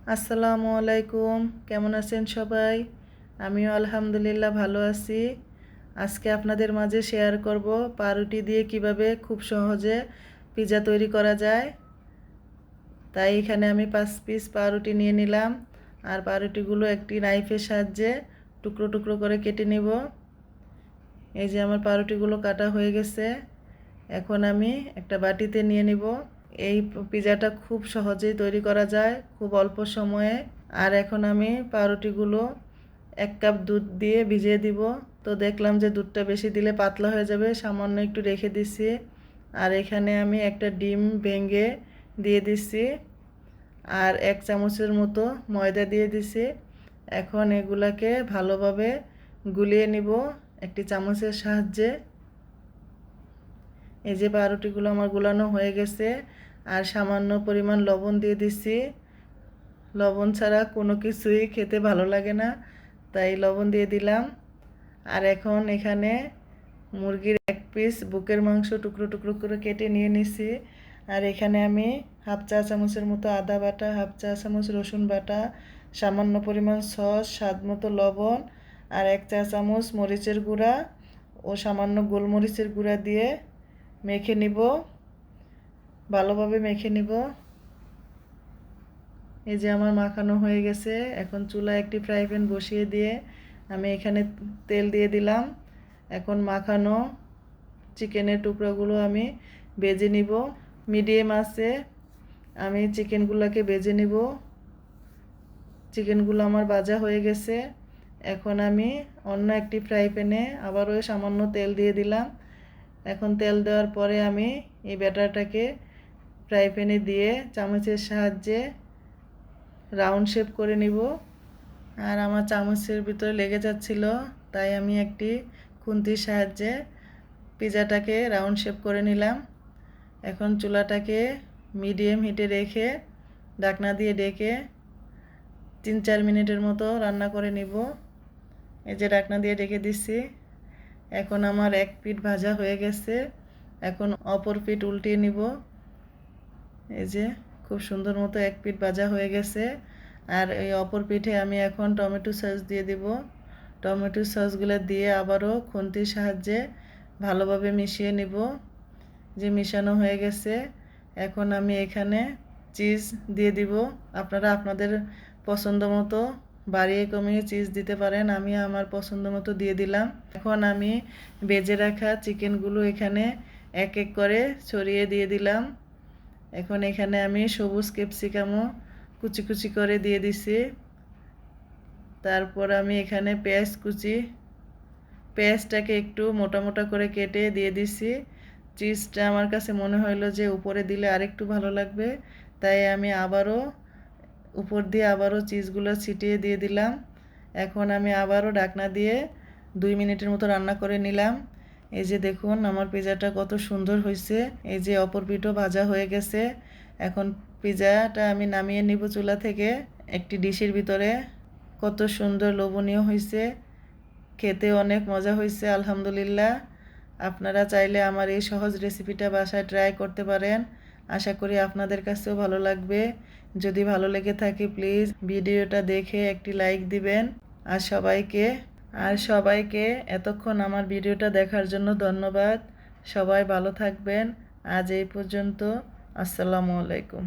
আসসালামু আলাইকুম। কেমন আছেন সবাই? আমিও আলহামদুলিল্লাহ ভালো আছি। আজকে আপনাদের মাঝে শেয়ার করব পাউরুটি দিয়ে কীভাবে খুব সহজে পিৎজা তৈরি করা যায়। তাই এখানে আমি পাঁচ পিস পাউরুটি নিয়ে নিলাম। আর পাউরুটিগুলো একটি নাইফের সাহায্যে টুকরো টুকরো করে কেটে নেব। এই যে আমার পাউরুটিগুলো কাটা হয়ে গেছে। এখন আমি একটা বাটিতে নিয়ে নিব। এই পিজাটা খুব সহজেই তৈরি করা যায়, খুব অল্প সময়ে। আর এখন আমি পাউরুটিগুলো এক কাপ দুধ দিয়ে ভিজিয়ে দিব। তো দেখলাম যে দুধটা বেশি দিলে পাতলা হয়ে যাবে, সামান্য একটু রেখে দিছি। আর এখানে আমি একটা ডিম ভেঙে দিয়ে দিছি। আর এক চামচের মতো ময়দা দিয়ে দিছি। এখন এগুলাকে ভালোভাবে গুলিয়ে নিব একটি চামচের সাহায্যে। এই যে পাউরুটিগুলো আমার গুলানো হয়ে গেছে, আর সামান্য পরিমাণ লবণ দিয়ে দিছি। লবণ ছাড়া কোনো কিছুই খেতে ভালো লাগে না, তাই লবণ দিয়ে দিলাম। আর এখন এখানে মুরগির এক পিস বুকের মাংস টুকরো টুকরো করে কেটে নিয়ে নিছি। আর এখানে আমি হাফ চা চামচের মতো আদা বাটা, হাফ চা চামচ রসুন বাটা, সামান্য পরিমাণ সস, স্বাদ মতো লবণ, আর এক চা চামচ মরিচের গুঁড়া ও সামান্য গোলমরিচের গুঁড়া দিয়ে মেখে নিব। ভালোভাবে মেখে নিব। এই যে আমার মাখানো হয়ে গেছে। এখন চুলা একটি ফ্রাই প্যান বসিয়ে দিয়ে আমি এখানে তেল দিয়ে দিলাম। এখন মাখানো চিকেনের টুকরোগুলো আমি বেজে নিব। মিডিয়াম আছে। আমি চিকেনগুলোকে বেজে নিব। চিকেনগুলো আমার ভাজা হয়ে গেছে। এখন আমি অন্য একটি ফ্রাই প্যানে আবারও সামান্য তেল দিয়ে দিলাম। এখন তেল দেওয়ার পরে আমি এই ব্যাটারটাকে ফ্রাই প্যানে দিয়ে চামচের সাহায্যে রাউন্ড শেপ করে নিব। আর আমার চামচের ভিতরে লেগে যাচ্ছিল, তাই আমি একটি খুন্তির সাহায্যে পিজাটাকে রাউন্ড শেপ করে নিলাম। এখন চুলাটাকে মিডিয়াম হিটে রেখে ডাকনা দিয়ে ডেকে তিন চার মিনিটের মতো রান্না করে নিব। এই যে ডাকনা দিয়ে ডেকে দিচ্ছি। এখন আমার এক পিঠ ভাজা হয়ে গেছে। এখন অপর পিঠ উল্টিয়ে নিব। এই যে, খুব সুন্দর মতো এক পিঠ ভাজা হয়ে গেছে। আর এই অপর পিঠে আমি এখন টমেটো সস দিয়ে দিব। টমেটো সসগুলো দিয়ে আবারও খুন্তির সাহায্যে ভালোভাবে মিশিয়ে নিব। যে মিশানো হয়ে গেছে, এখন আমি এখানে চিজ দিয়ে দিব। আপনারা আপনাদের পছন্দ মতো বাড়িয়ে কমিয়ে চিজ দিতে পারেন, আমি আমার পছন্দ মতো দিয়ে দিলাম। এখন আমি বেজে রাখা চিকেনগুলো এখানে এক এক করে ছড়িয়ে দিয়ে দিলাম। এখন এখানে আমি সবুজ ক্যাপসিকামও কুচি কুচি করে দিয়ে দিছি। তারপর আমি এখানে পেঁয়াজ কুচি, পেঁয়াজটাকে একটু মোটা মোটা করে কেটে দিয়ে দিছি। চিজটা আমার কাছে মনে হইল যে উপরে দিলে আরেকটু ভালো লাগবে, তাই আমি আবারও উপর দিয়ে আবারও চিজগুলো ছিটিয়ে দিয়ে দিলাম। এখন আমি আবারও ডাকনা দিয়ে দুই মিনিটের মতো রান্না করে নিলাম। এই যে দেখুন, আমার পিজাটা কত সুন্দর হয়েছে এই যে অপর পিঠও ভাজা হয়ে গেছে। এখন পিজাটা আমি নামিয়ে নিব চুলা থেকে একটি ডিশের ভিতরে। কত সুন্দর লোভনীয় হয়েছে খেতে অনেক মজা হয়েছে আলহামদুলিল্লাহ। আপনারা চাইলে আমার এই সহজ রেসিপিটা বাসায় ট্রাই করতে পারেন। আশা করি আপনাদের কাছেও ভালো লাগবে। যদি ভালো লেগে থাকে প্লিজ ভিডিওটা দেখে একটি লাইক দিবেন। আর সবাইকে আর সবাইকে এতক্ষণ আমার ভিডিওটা দেখার জন্য ধন্যবাদ। সবাই ভালো থাকবেন। আজ এই পর্যন্ত, আসসালামু আলাইকুম।